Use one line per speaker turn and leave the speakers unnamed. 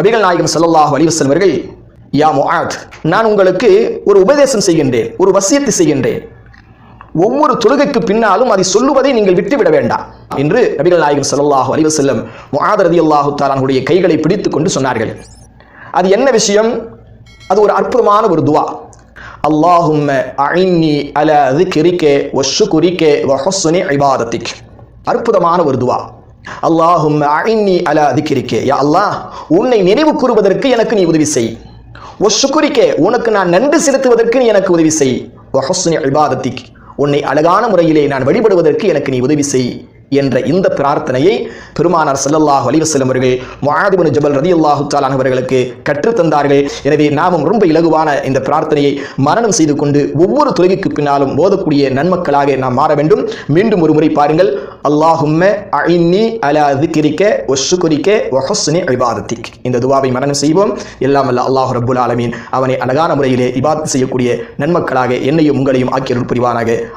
நபிகள் நாயகம் ஸல்லல்லாஹு அலைஹி அவர்கள் யா முஆத் நான் உங்களுக்கு ஒரு உபதேசம் செய்கின்றேன் ஒரு வசியத்தை செய்கின்றேன். ஒவ்வொரு தொழுகைக்கு பின்னாலும் அதை சொல்லுவதை நீங்கள் விட்டுவிட வேண்டாம் என்று நபிகள் நாயகம் ஸல்லல்லாஹு அலிவசல்லம் வஸல்லம் முஆத் ரலியல்லாஹு தஆலாவுடைய கைகளை பிடித்துக் கொண்டு சொன்னார்கள். அது என்ன விஷயம்? அது ஒரு அற்புதமான ஒரு துவா. அல்லாஹும்ம அஇன்னி அலா ذிக்ரிக குறிக்கே வஹுஸ்னி இபாதத்திக். அற்புதமான ஒரு துவா. அல்லாஹும் அஇன்னி அலா யா அல்லாஹ் உன்னை நினைவு கூறுவதற்கு எனக்கு நீ உதவி செய். வஷ்குரிக்க உனக்கு நான் நன்றி செலுத்துவதற்கு நீ எனக்கு உதவி செய். வஹுஸ்னி இபாதத்திக் உன்னை அழகான முறையிலே நான் வழிபடுவதற்கு எனக்கு நீ உதவி செய். என்ற இந்த பிரார்த்தனையை பெருமானார் செல்லல்லாஹ் அலைஹி அவர்கள் முஆத் ஜபல் ரலியல்லாஹு தஆலா அவர்களுக்கு கற்றுத்தந்தார்கள் எனவே நாமும் ரொம்ப இலகுவான இந்த பிரார்த்தனையை மரணம் செய்து கொண்டு ஒவ்வொரு தொழுகைக்கு பின்னாலும் ஓதக்கூடிய நன்மக்களாக நாம் மாற வேண்டும். மீண்டும் ஒரு முறை பாருங்கள். அல்லாஹும்ம அஇன்னி அல ذிக்ரிக வஷ்குரிக ஒஹஸ்னி இபாதத்திக். இந்த துவாவை மரணம் செய்வோம். எல்லாம் அல்ல அல்லாஹ் ரபுல் ஆலமீன். அவனை அழகான முறையிலே இபாத் செய்யக்கூடிய நன்மக்களாக என்னையும் உங்களையும் ஆக்கியருள் புரிவானாக.